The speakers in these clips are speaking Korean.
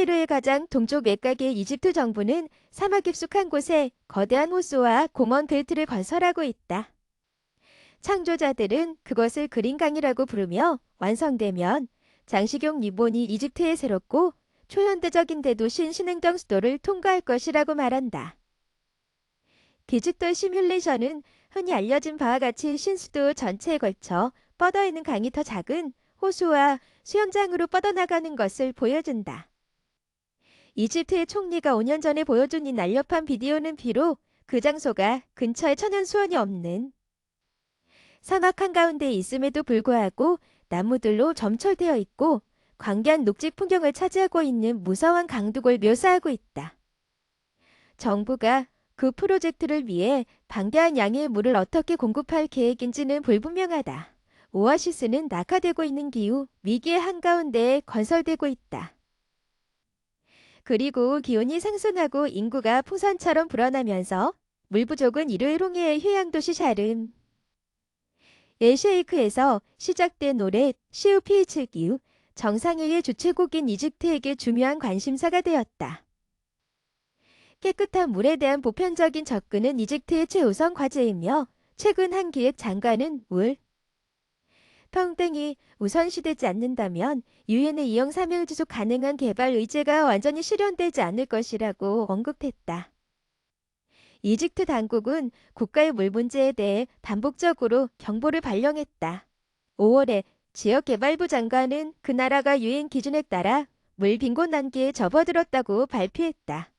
카이로의 가장 동쪽 외곽의 이집트 정부는 사막 깊숙한 곳에 거대한 호수와 공원 벨트를 건설하고 있다. 창조자들은 그것을 그린 강이라고 부르며 완성되면 장시경 리본이 이집트의 새롭고 초현대적인데도 신신행정 수도를 통과할 것이라고 말한다. 디지털 시뮬레이션은 흔히 알려진 바와 같이 신수도 전체에 걸쳐 뻗어 있는 강이 더 작은 호수와 수영장으로 뻗어나가는 것을 보여준다. 이집트의 총리가 5년 전에 보여준 이 날렵한 비디오는 비록 그 장소가 근처에 천연 수원이 없는 사막 한가운데 있음에도 불구하고 나무들로 점철되어 있고 광기한 녹지 풍경을 차지하고 있는 무서운 강둑을 묘사하고 있다. 정부가 그 프로젝트를 위해 방대한 양의 물을 어떻게 공급할 계획인지는 불분명하다. 오아시스는 낙하되고 있는 기후 위기의 한가운데에 건설되고 있다. 그리고 기온이 상승하고 인구가 풍선처럼 불어나면서 물 부족은 일요일 홍해의 휴양도시 샤름. 엘쉐이크에서 시작된 노래 시우피이츠 기후 정상회의 주최국인 이집트에게 중요한 관심사가 되었다. 깨끗한 물에 대한 보편적인 접근은 이집트의 최우선 과제이며 최근 한 기획 장관은 물, 평등이 우선시되지 않는다면 유엔의 이용 3일 지속 가능한 개발 의제가 완전히 실현되지 않을 것이라고 언급했다. 이집트 당국은 국가의 물 문제에 대해 반복적으로 경보를 발령했다. 5월에 지역개발부 장관은 그 나라가 유엔 기준에 따라 물 빈곤 단계에 접어들었다고 발표했다.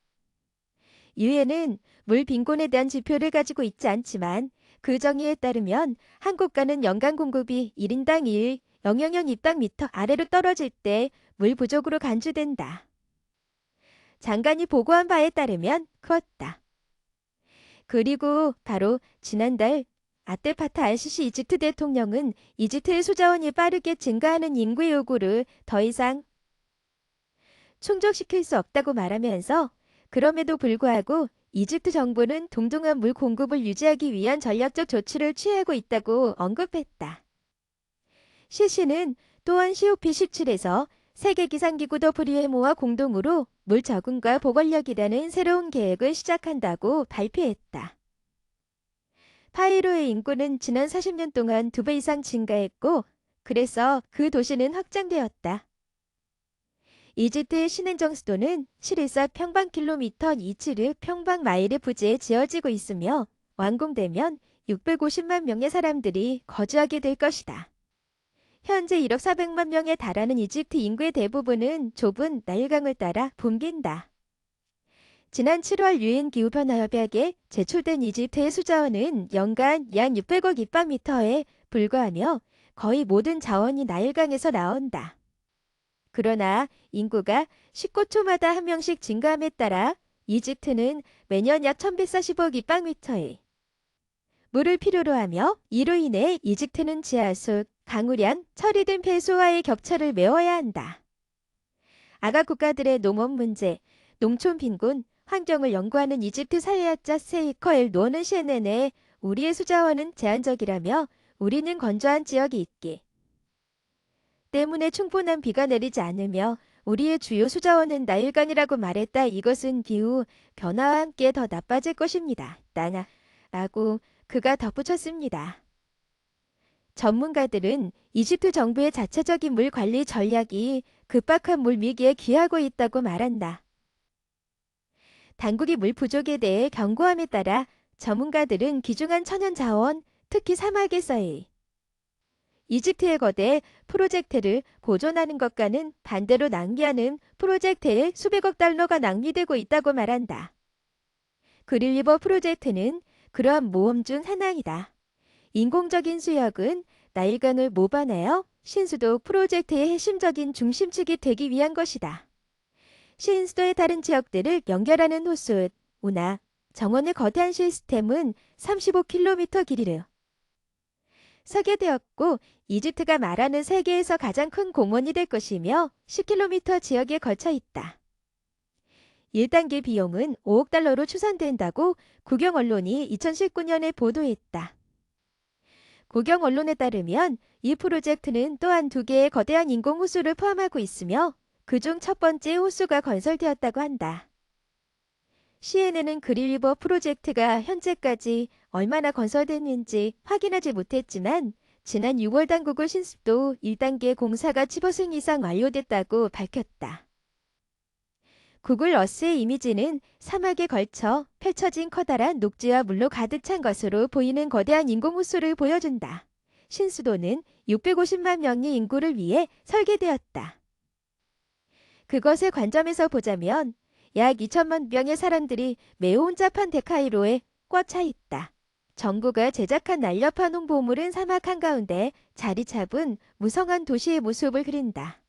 유엔은 물 빈곤에 대한 지표를 가지고 있지 않지만 그 정의에 따르면 한 국가는 연간 공급이 1인당 1 영영현 입당 미터 아래로 떨어질 때 물 부족으로 간주된다. 장관이 보고한 바에 따르면 그었다. 그리고 바로 지난달 아떼파트 알시시 이집트 대통령은 이집트의 수자원이 빠르게 증가하는 인구의 요구를 더 이상 충족시킬 수 없다고 말하면서 그럼에도 불구하고 이집트 정부는 동등한 물 공급을 유지하기 위한 전략적 조치를 취하고 있다고 언급했다. 시시는 또한 COP17에서 세계기상기구 WMO와 공동으로 물 저금과 보건력이라는 새로운 계획을 시작한다고 발표했다. 파이로의 인구는 지난 40년 동안 두 배 이상 증가했고, 그래서 그 도시는 확장되었다. 이집트의 신행정 수도는 714 평방킬로미터 27일 평방마일의 부지에 지어지고 있으며 완공되면 650만 명의 사람들이 거주하게 될 것이다. 현재 1억 400만 명에 달하는 이집트 인구의 대부분은 좁은 나일강을 따라 붐빈다. 지난 7월 유엔 기후변화협약에 제출된 이집트의 수자원은 연간 약 600억 입방미터에 불과하며 거의 모든 자원이 나일강에서 나온다. 그러나 인구가 19초마다 한 명씩 증가함에 따라 이집트는 매년 약 1140억 입방미터의 물을 필요로 하며 이로 인해 이집트는 지하수, 강우량, 처리된 폐수와의 격차를 메워야 한다. 아가 국가들의 농업 문제, 농촌 빈곤, 환경을 연구하는 이집트 사회학자 세이커 엘 노는 CNN에 우리의 수자원은 제한적이라며 우리는 건조한 지역이 있기 때문에 충분한 비가 내리지 않으며 우리의 주요 수자원은 나일강이라고 말했다. 이것은 기후 변화와 함께 더 나빠질 것입니다. 나나 라고 그가 덧붙였습니다. 전문가들은 이집트 정부의 자체적인 물 관리 전략이 급박한 물 위기에 기하고 있다고 말한다. 당국이 물 부족에 대해 경고함에 따라 전문가들은 귀중한 천연 자원, 특히 사막에서의 이집트의 거대 프로젝트를 보존하는 것과는 반대로 낭비하는 프로젝트에 수백억 달러가 낭비되고 있다고 말한다. 그릴리버 프로젝트는 그러한 모험 중 하나이다. 인공적인 수역은 나일강을 모반하여 신수도 프로젝트의 핵심적인 중심축이 되기 위한 것이다. 신수도의 다른 지역들을 연결하는 호수, 운하, 정원의 거대한 시스템은 35km 길이를 설계되었고 이집트가 말하는 세계에서 가장 큰 공원이 될 것이며 10km 지역에 걸쳐 있다. 1단계 비용은 5억 달러로 추산된다고 국영 언론이 2019년에 보도했다. 국영 언론에 따르면 이 프로젝트는 또한 두 개의 거대한 인공 호수를 포함하고 있으며 그중 첫 번째 호수가 건설되었다고 한다. CNN은 그릴리버 프로젝트가 현재까지 얼마나 건설됐는지 확인하지 못했지만 지난 6월 당국을 신습도 1단계 공사가 15승 이상 완료됐다고 밝혔다. 구글 어스의 이미지는 사막에 걸쳐 펼쳐진 커다란 녹지와 물로 가득 찬 것으로 보이는 거대한 인공호수를 보여준다. 신수도는 650만 명의 인구를 위해 설계되었다. 그것의 관점에서 보자면 약 2천만 명의 사람들이 매우 혼잡한 데카이로에 꽉차 있다. 정부가 제작한 날렵한 홍보물은 사막 한가운데 자리 잡은 무성한 도시의 모습을 그린다.